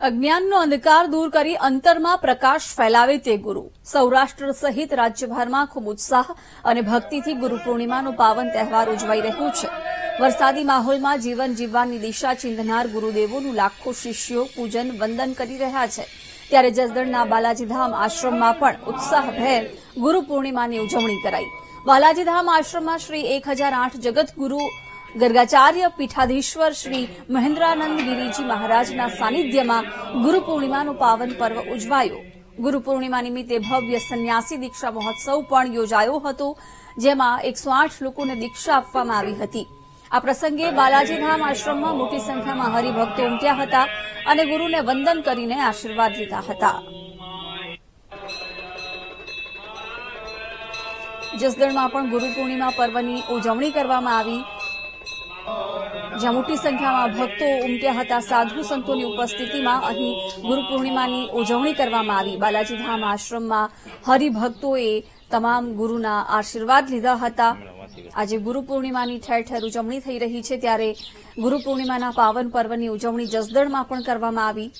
અજ્ઞાનનો અંધકાર દૂર કરી અંતરમાં પ્રકાશ ફેલાવે તે ગુરુ. સૌરાષ્ટ્ર સહિત રાજ્યભરમાં ખૂબ ઉત્સાહ અને ભક્તિથી ગુરુ પૂર્ણિમાનો પાવન તહેવાર ઉજવાઈ રહ્યો છે. વરસાદી માહોલમાં જીવન જીવવાની દિશા ચિંધનાર ગુરુદેવોનું લાખો શિષ્યો પૂજન વંદન કરી રહ્યા છે. ત્યારે જસદણના બાલાજીધામ આશ્રમમાં પણ ઉત્સાહભેર ગુરુ પૂર્ણિમાની ઉજવણી કરાઈ. બાલાજીધામ આશ્રમમાં શ્રી એક હજાર આઠ જગતગુરુ ગર્ગાચાર્ય પીઠાધીશ્વર શ્રી મહેન્દ્રાનંદ ગિરીજી મહારાજના સાનિધ્યમાં ગુરુ પૂર્ણિમાનું પાવન પર્વ ઉજવાયો. ગુરુ પૂર્ણિમા નિમિત્તે ભવ્ય સંન્યાસી દીક્ષા મહોત્સવ પણ યોજાયો હતો, જેમાં એકસો આઠ લોકોને દીક્ષા આપવામાં આવી હતી. આ પ્રસંગે બાલાજીધામ આશ્રમમાં મોટી સંખ્યામાં હરિભક્તો ઉમટ્યા હતા અને ગુરુને વંદન કરીને આશીર્વાદ લીધા હતા. જસદણમાં પણ ગુરુ પૂર્ણિમા પર્વની ઉજવણી કરવામાં આવી. જ્યાં મોટી સંખ્યામાં ભક્તો ઉમટ્યા હતા, સાધુ સંતોની ઉપસ્થિતિમાં અહીં ગુરુ પૂર્ણિમાની ઉજવણી કરવામાં આવી. બાલાજીધામ આશ્રમમાં હરિભક્તોએ તમામ ગુરુના આશીર્વાદ લીધા હતા. આજે ગુરુ પૂર્ણિમાની ઠેર ઠેર ઉજવણી થઈ રહી છે. ત્યારે ગુરુ પૂર્ણિમાના પાવન પર્વની ઉજવણી જસદણમાં પણ કરવામાં આવી.